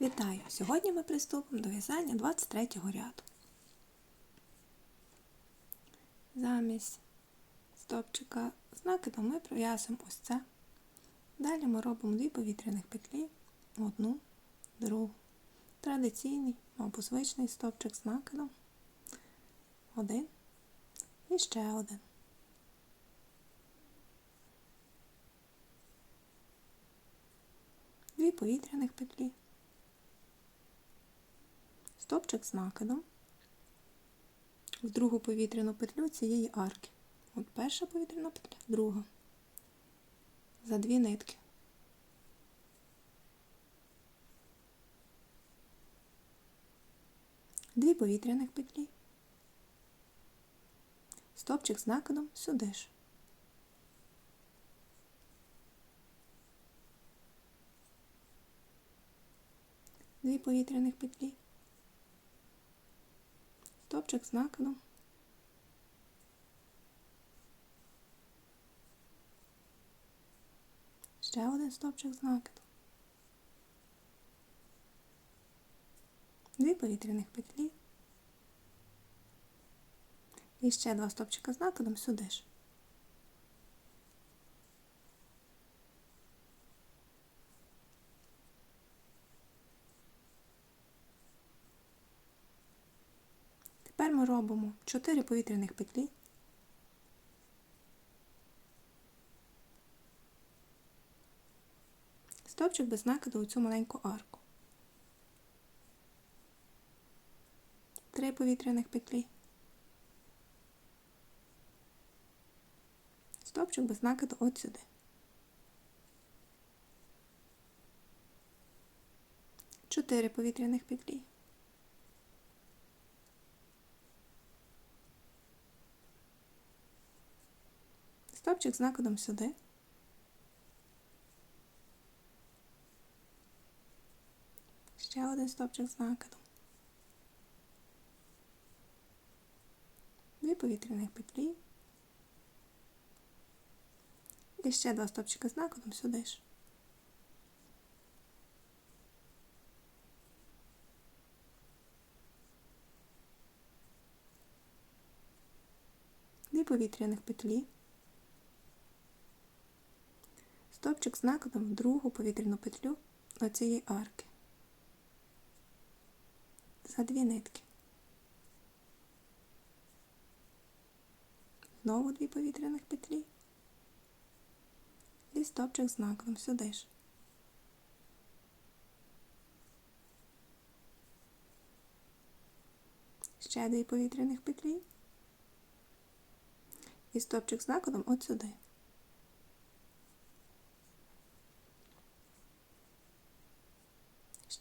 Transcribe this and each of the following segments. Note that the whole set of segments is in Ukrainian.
Вітаю! Сьогодні ми приступимо до в'язання 23 ряду. Замість стопчика накидом ми пров'язуємо ось це. Далі ми робимо дві повітряних петлі, одну, другу. Традиційний або звичний стопчик з накидом. Один і ще один. Дві повітряних петлі стопчик з накидом в другу повітряну петлю цієї арки. От перша повітряна петля, друга. За дві нитки. Дві повітряних петлі. Стопчик з накидом сюди ж. Дві повітряних петлі стопчик з накидом. Ще один стопчик з накидом. Дві повітряних петлі. І ще два стопчика з накидом сюди ж. Тепер ми робимо 4 повітряних петлі. Стовпчик без накиду у цю маленьку арку. 3 повітряних петлі. Стовпчик без накиду от сюди. Чотири повітряних петлі. Стопчик з накидом сюди. Ще один стопчик з накидом. Дві повітряних петлі. І ще два стопчика з накидом сюди ж. Дві повітряних петлі. Стовпчик з накидом в другу повітряну петлю оцієї арки. За дві нитки. Знову дві повітряних петлі. І стовпчик з накидом сюди ж. Ще дві повітряних петлі. І стовпчик з накидом от сюди.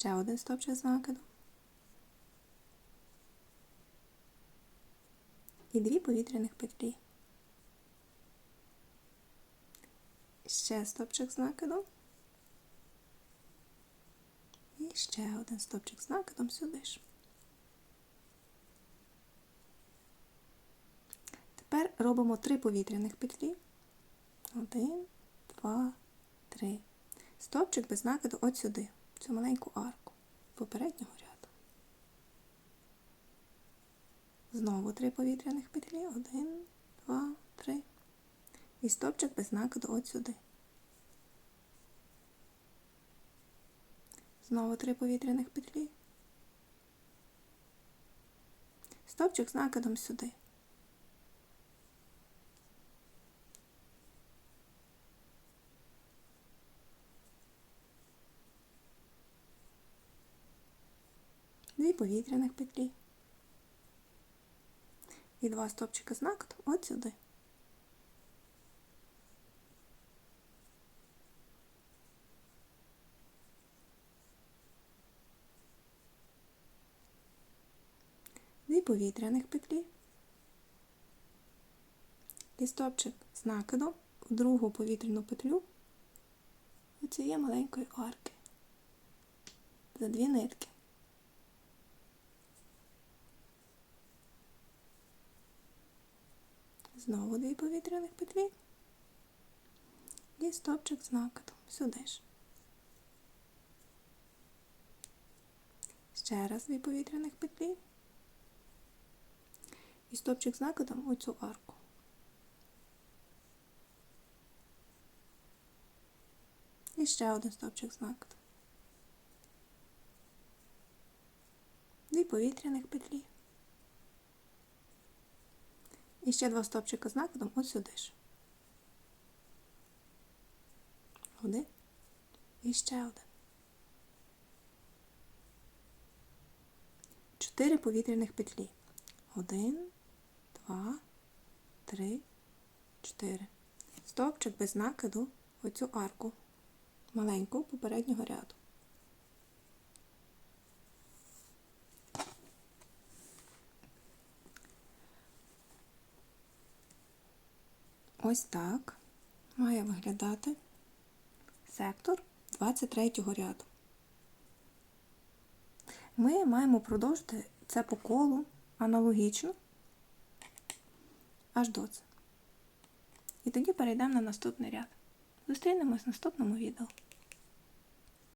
Ще один стопчик з накиду. І дві повітряних петлі. Ще стопчик з накидом. І ще один стопчик з накидом сюди ж. Тепер робимо три повітряних петлі. Один, два, три. Стопчик без накиду от сюди цю маленьку арку попереднього ряду. Знову три повітряних петлі. Один, два, три. І стопчик без накиду от сюди. Знову три повітряних петлі. Стопчик з накидом сюди. Дві повітряних петлі. І два стопчика з накидом от сюди. Дві повітряних петлі. І стопчик з накидом в другу повітряну петлю. Оцієї маленької арки. За дві нитки. Знову дві повітряних петлі і стопчик з накидом сюди ж. ще раз дві повітряних петлі. І стопчик з накидом у цю арку. І ще один стопчик з накидом. Дві повітряних петлі. І ще два стопчика з накидом ось сюди ж. Один. І ще один. Чотири повітряних петлі. Один, два, три, чотири. Стопчик без накиду оцю арку. Маленьку попереднього ряду. Ось так має виглядати сектор 23 ряду. Ми маємо продовжити це по колу аналогічно аж до це. І тоді перейдемо на наступний ряд. Зустрінемось в наступному відео.